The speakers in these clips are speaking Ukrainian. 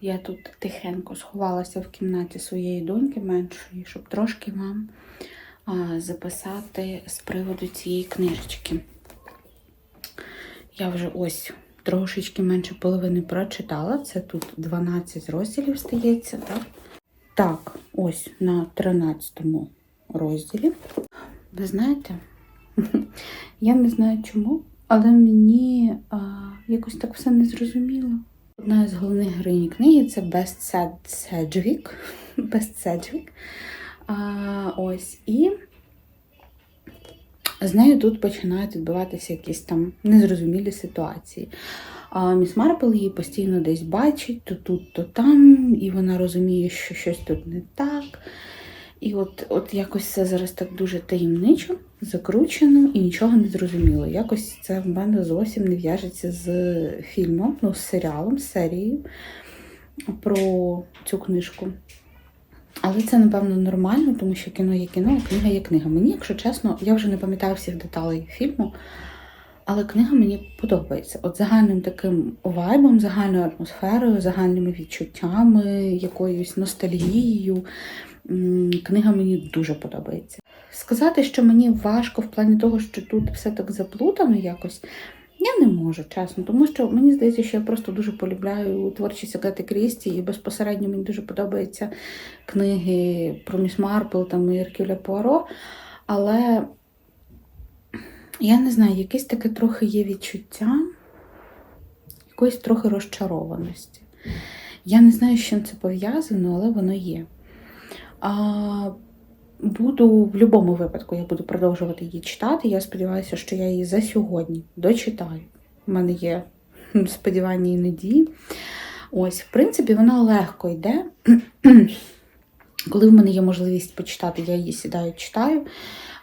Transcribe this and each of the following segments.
Я тут тихенько сховалася в кімнаті своєї доньки меншої, щоб трошки вам записати з приводу цієї книжечки. Я вже ось трошечки менше половини прочитала. Це тут 12 розділів стається, так? Так, ось на 13 розділі. Ви знаєте, я не знаю чому, але мені а, якось так все не зрозуміло. Одна з головних героїнь книги це Седжвік. Бест Седжвік. А, ось. І з нею тут починають відбуватися якісь там незрозумілі ситуації. А міс Марпл її постійно десь бачить, то тут, то там, і вона розуміє, що щось тут не так. І от, от якось це зараз так дуже таємничо, закручено і нічого не зрозуміло. Якось це в мене зовсім не в'яжеться з фільмом, ну, з серіалом, з серією про цю книжку. Але це, напевно, нормально, тому що кіно є кіно, а книга є книга. Мені, якщо чесно, я вже не пам'ятаю всіх деталей фільму, але книга мені подобається. От загальним таким вайбом, загальною атмосферою, загальними відчуттями, якоюсь ностальгією. Книга мені дуже подобається. Сказати, що мені важко в плані того, що тут все так заплутано якось, я не можу, чесно, тому що мені здається, що я просто дуже полюбляю творчість Агати Крісті, і безпосередньо мені дуже подобаються книги про Міс Марпл там і Еркюля Пуаро. Але я не знаю, якесь таке трохи є відчуття, якоїсь трохи розчарованості. Я не знаю, з чим це пов'язано, але воно є. Буду в будь-якому випадку, я буду продовжувати її читати. Я сподіваюся, що я її за сьогодні дочитаю. У мене є сподівання і надії. Ось, в принципі, вона легко йде. Коли в мене є можливість почитати, я її сідаю, читаю.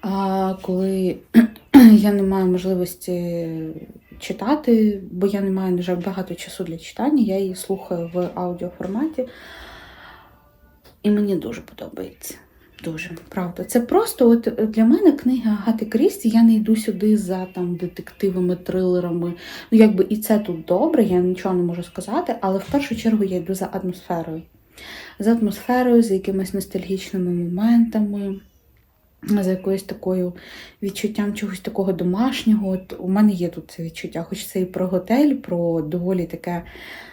А коли я не маю можливості читати, бо я не маю, на багато часу для читання, я її слухаю в аудіоформаті. І мені дуже подобається. Дуже, правда. Це просто от для мене книга Агати Крісті, я не йду сюди за там детективами, трилерами. Ну, якби і це тут добре, я нічого не можу сказати, але в першу чергу я йду за атмосферою. За атмосферою, за якимись ностальгічними моментами, за якоюсь такою відчуттям чогось такого домашнього. От у мене є тут це відчуття, хоч це і про готель, про доволі таке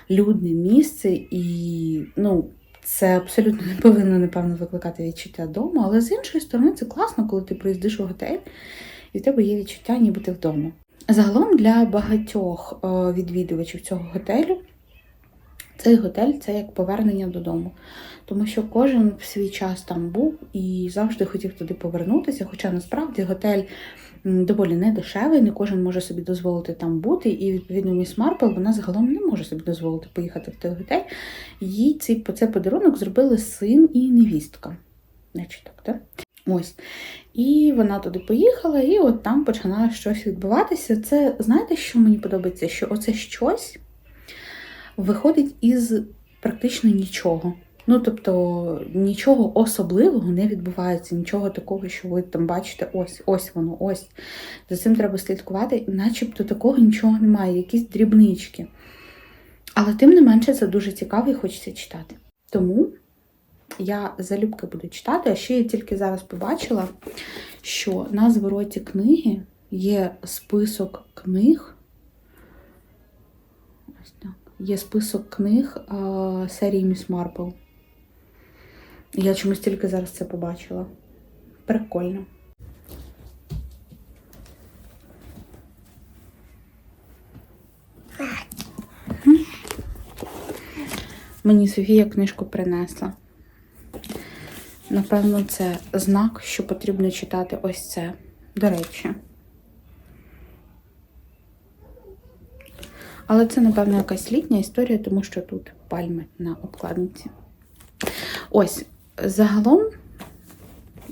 людне місце, і ну, це абсолютно не повинно, напевно, викликати відчуття дому, але з іншої сторони, це класно, коли ти приїздиш у готель, і в тебе є відчуття, ніби ти вдома. Загалом для багатьох е, відвідувачів цього готелю цей готель це як повернення додому. Тому що кожен в свій час там був і завжди хотів туди повернутися. Хоча насправді готель доволі недешевий, не кожен може собі дозволити там бути. І відповідно міс Марпл вона загалом не може собі дозволити поїхати в той готель. Їй цей це подарунок зробили син і невістка. Значить так, так? Ось. І вона туди поїхала, і от там починає щось відбуватися. Це знаєте, що мені подобається? Що оце щось виходить із практично нічого. Ну, тобто нічого особливого не відбувається, нічого такого, що ви там бачите, ось, ось воно, ось. За цим треба слідкувати, начебто такого нічого немає, якісь дрібнички. Але тим не менше це дуже цікаво і хочеться читати. Тому я залюбки буду читати, а ще я тільки зараз побачила, що на звороті книги є список книг. Ось так. Є список книг а, серії Міс Марпл. Я чомусь тільки зараз це побачила. Прикольно. Мені Софія книжку принесла. Напевно, це знак, що потрібно читати ось це. До речі. Але це, напевно, якась літня історія, тому що тут пальми на обкладинці. Ось, загалом,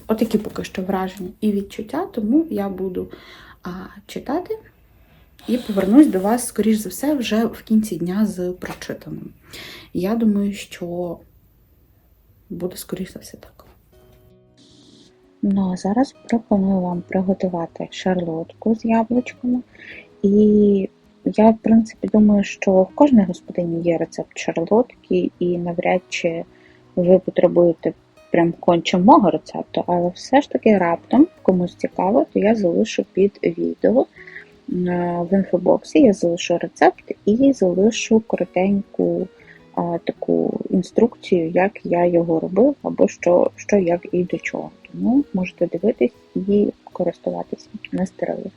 отакі поки що враження і відчуття, тому я буду а, читати і повернусь до вас, скоріш за все, вже в кінці дня з прочитаним. Я думаю, що буде скоріш за все так. Ну, а зараз пропоную вам приготувати шарлотку з яблучками і Я, в принципі, думаю, що в кожній господині є рецепт шарлотки, і навряд чи ви потребуєте прям конче мого рецепту, але все ж таки раптом комусь цікаво, то я залишу під відео. е, В інфобоксі я залишу рецепт і залишу коротеньку а, таку інструкцію, як я його робив, або що, що як і до чого. Тому можете дивитись і користуватися не стерили.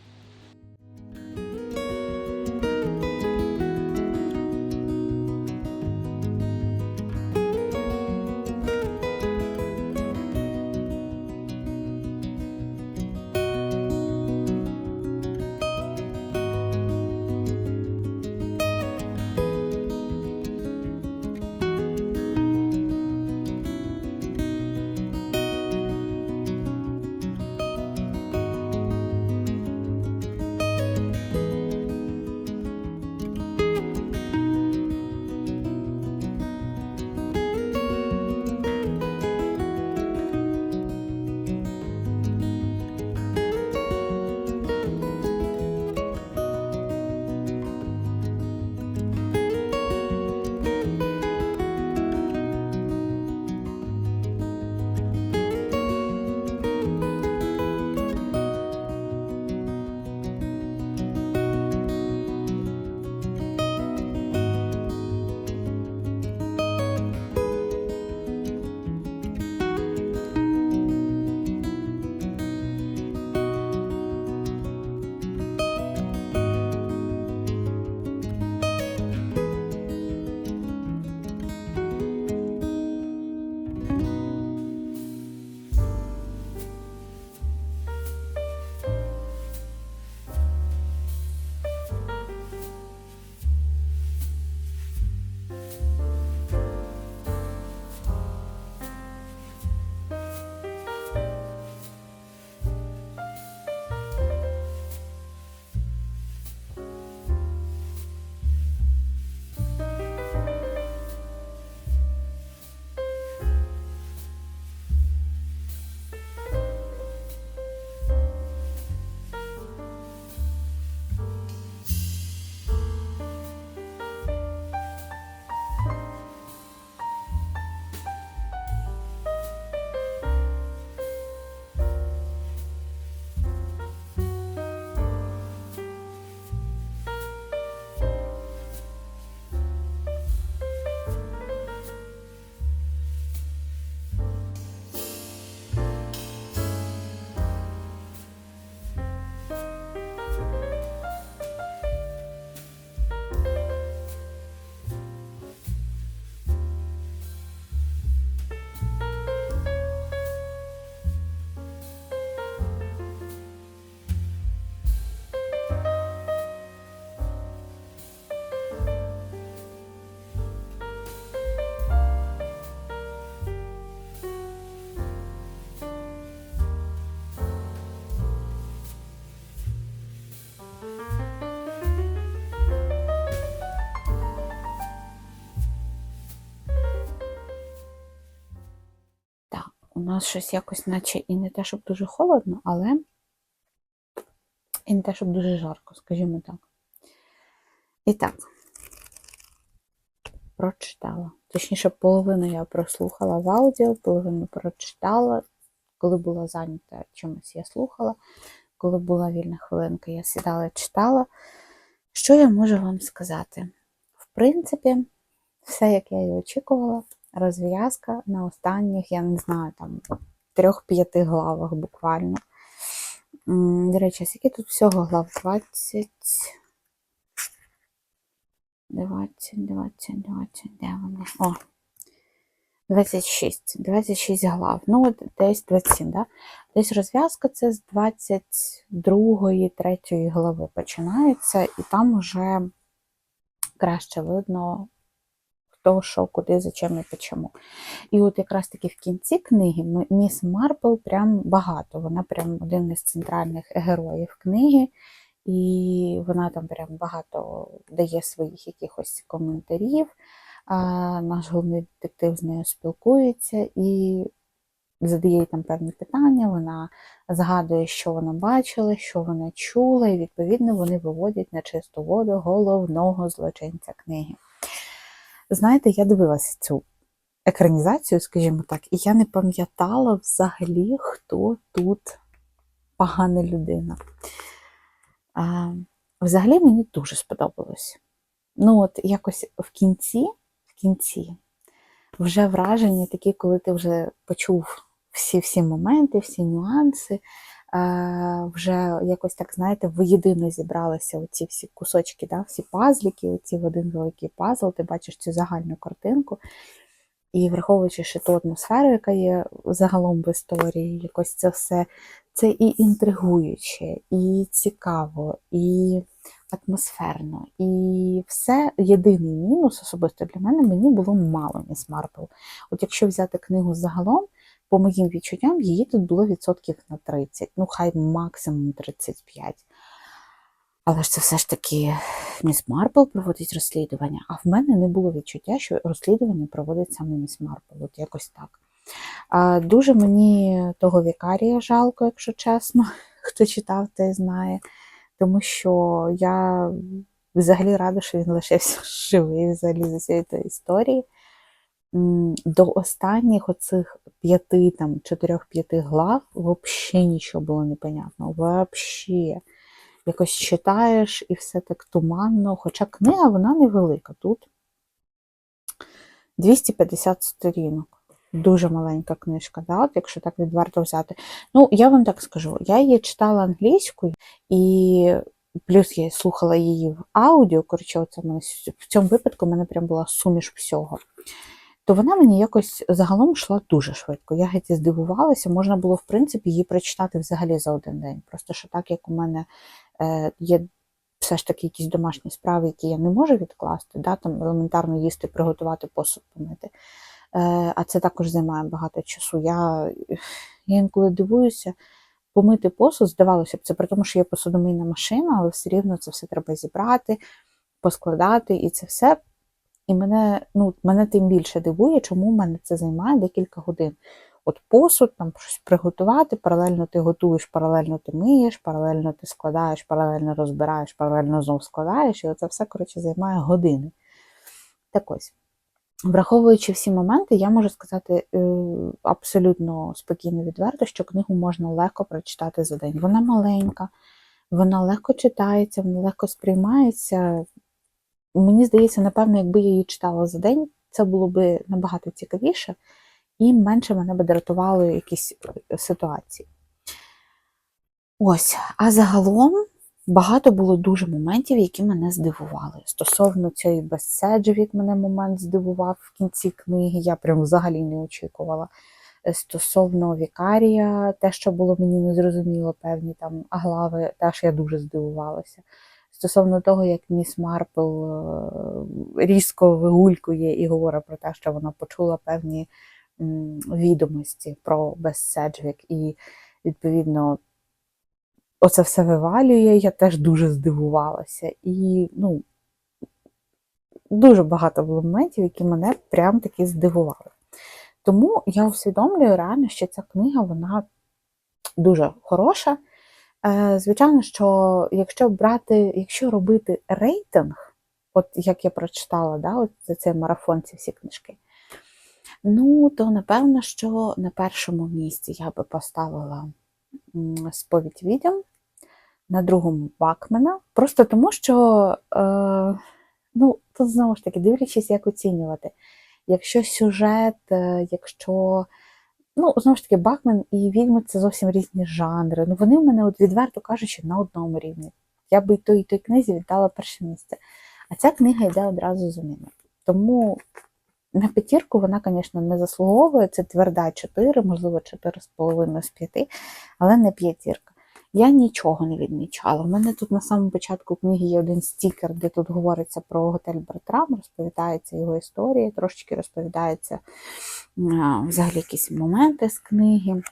Нас щось якось, наче і не те, щоб дуже холодно, але і не те, щоб дуже жарко, скажімо так. І так, прочитала. Точніше, половину я прослухала в аудіо, половину прочитала. Коли була зайнята чимось, я слухала. Коли була вільна хвилинка, я сідала і читала. Що я можу вам сказати? В принципі, все, як я і очікувала, розв'язка на останніх, я не знаю, там трьох-п'яти главах буквально. До речі, скільки тут всього глав? 20. 20, 20, 20, де вони? О, 26. 26 глав. Ну, десь 27, да? Десь розв'язка це з 22 3 глави починається, і там вже краще видно, хто що, куди, за чим і почому. І от якраз таки в кінці книги міс Марпл прям багато. Вона прям один із центральних героїв книги, і вона там прям багато дає своїх якихось коментарів. А наш головний детектив з нею спілкується, і задає їй там певні питання, вона згадує, що вона бачила, що вона чула, і відповідно вони виводять на чисту воду головного злочинця книги. Знаєте, я дивилася цю екранізацію, скажімо так, і я не пам'ятала взагалі, хто тут погана людина. А, взагалі мені дуже сподобалось. Ну, от якось в кінці, в кінці вже враження такі, коли ти вже почув всі всі моменти, всі нюанси, вже якось так, знаєте, воєдино зібралися оці всі кусочки, да, всі пазліки, оці в один великий пазл, ти бачиш цю загальну картинку. І враховуючи ще ту атмосферу, яка є загалом в історії, якось це все це і інтригуюче, і цікаво, і атмосферно. І все єдиний мінус, особисто для мене, мені було мало міс Марпл. От якщо взяти книгу загалом, по моїм відчуттям, її тут було відсотків на 30, ну хай максимум 35. Але ж це все ж таки міс Марпл проводить розслідування, а в мене не було відчуття, що розслідування проводить саме міс Марпл. От якось так. Дуже мені того вікарія жалко, якщо чесно, хто читав, той знає. Тому що я взагалі рада, що він лишився живий взагалі з цієї історії. До останніх оцих п'яти, там, чотирьох-п'яти глав взагалі нічого було непонятно. Взагалі. Якось читаєш і все так туманно. Хоча книга вона невелика. Тут 250 сторінок. Дуже маленька книжка, да? От, якщо так відверто взяти. Ну, я вам так скажу, я її читала англійською, і плюс я слухала її в аудіо. Коротше, оце в в цьому випадку в мене прям була суміш всього. То вона мені якось загалом йшла дуже швидко. Я геть здивувалася, можна було, в принципі, її прочитати взагалі за один день. Просто що так, як у мене е, є все ж таки якісь домашні справи, які я не можу відкласти, да, там елементарно їсти, приготувати посуд помити. Е, а це також займає багато часу. Я, я інколи дивуюся, помити посуд, здавалося б, це при тому, що є посудомийна машина, але все рівно це все треба зібрати, поскладати, і це все. І мене, ну, мене тим більше дивує, чому в мене це займає декілька годин. От посуд, там щось приготувати, паралельно ти готуєш, паралельно ти миєш, паралельно ти складаєш, паралельно розбираєш, паралельно знову складаєш, і оце все, коротше, займає години. Так ось. Враховуючи всі моменти, я можу сказати е, абсолютно спокійно відверто, що книгу можна легко прочитати за день. Вона маленька, вона легко читається, вона легко сприймається. Мені здається, напевно, якби я її читала за день, це було б набагато цікавіше і менше мене би дратували якісь е, ситуації. Ось, а загалом багато було дуже моментів, які мене здивували. Стосовно цієї безседжевік мене момент здивував в кінці книги, я прям взагалі не очікувала. Е, Стосовно Вікарія, те, що було мені незрозуміло, певні там глави, теж я дуже здивувалася. Стосовно того, як міс Марпл е, різко вигулькує і говорить про те, що вона почула певні відомості про Бесседжвік, і, відповідно, оце все вивалює, я теж дуже здивувалася. І, ну, дуже багато було моментів, які мене прям таки здивували. Тому я усвідомлюю реально, що ця книга вона дуже хороша. Е, Звичайно, що якщо брати, якщо робити рейтинг, от як я прочитала, да, от за цей марафон ці всі книжки, ну, то напевно, що на першому місці я би поставила сповідь відьом, на другому Бакмена. Просто тому, що, е, ну, тут знову ж таки, дивлячись, як оцінювати. Якщо сюжет, е, якщо. Ну, знову ж таки, Бакмен і відьми це зовсім різні жанри. Ну, вони в мене, от відверто кажучи, на одному рівні. Я би і той, і той книзі віддала перше місце. А ця книга йде одразу за ними. Тому на п'ятірку вона, звісно, не заслуговує. Це тверда 4, можливо, 4,5 з 5, але не п'ятірка. Я нічого не відмічала. У мене тут на самому початку книги є один стікер, де тут говориться про готель Бертрам, розповідається його історія, трошечки розповідається взагалі якісь моменти з книги,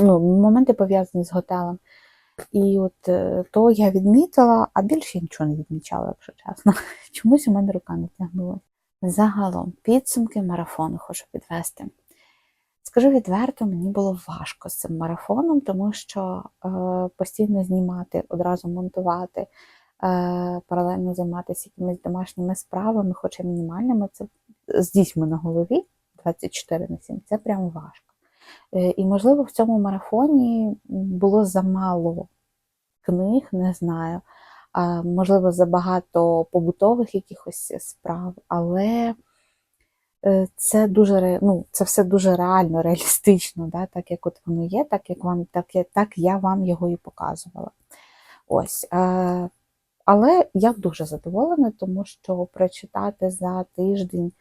ну, моменти пов'язані з готелем. І от е, то я відмітила, а більше нічого не відмічала, якщо чесно. Чомусь у мене рука не тягнулася. Загалом, підсумки марафону хочу підвести. Скажу відверто, мені було важко з цим марафоном, тому що е, постійно знімати, одразу монтувати, е, паралельно займатися якимись домашніми справами, хоча мінімальними, це з дітьми на голові 24 на 7, це прям важко. Е, і, можливо, в цьому марафоні було замало книг, не знаю. А, можливо, забагато побутових якихось справ, але е, це дуже ну, це все дуже реально, реалістично, да? так як от воно є, так як вам, так, так я вам його і показувала. Ось. Е, але я дуже задоволена, тому що прочитати за тиждень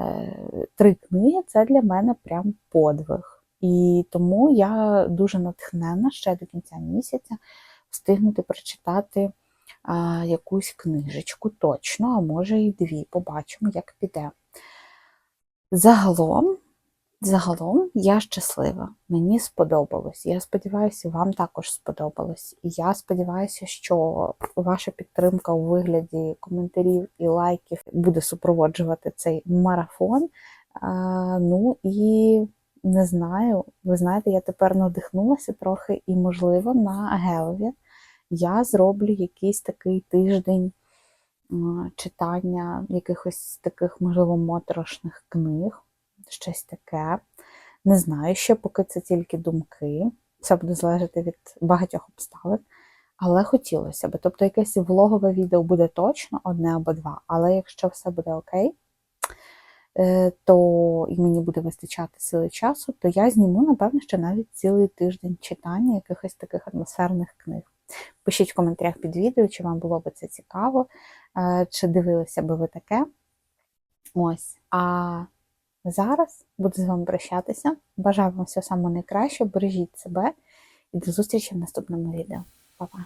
е, три книги це для мене прям подвиг. І тому я дуже натхнена ще до кінця місяця встигнути прочитати якусь книжечку точно, а може і дві. Побачимо, як піде. Загалом, загалом я щаслива. Мені сподобалось. Я сподіваюся, вам також сподобалось. І я сподіваюся, що ваша підтримка у вигляді коментарів і лайків буде супроводжувати цей марафон. А, ну і не знаю, ви знаєте, я тепер надихнулася трохи, і, можливо, на Гелові я зроблю якийсь такий тиждень читання якихось таких, можливо, моторошних книг, щось таке. Не знаю ще, поки це тільки думки. Це буде залежати від багатьох обставин. Але хотілося б. Тобто, якесь влогове відео буде точно одне або два. Але якщо все буде окей, е, то і мені буде вистачати сили часу, то я зніму, напевно, ще навіть цілий тиждень читання якихось таких атмосферних книг. Пишіть в коментарях під відео, чи вам було б це цікаво, е, чи дивилися би ви таке. Ось. А зараз буду з вами прощатися. Бажаю вам всього самого найкращого, бережіть себе і до зустрічі в наступному відео. Па-па!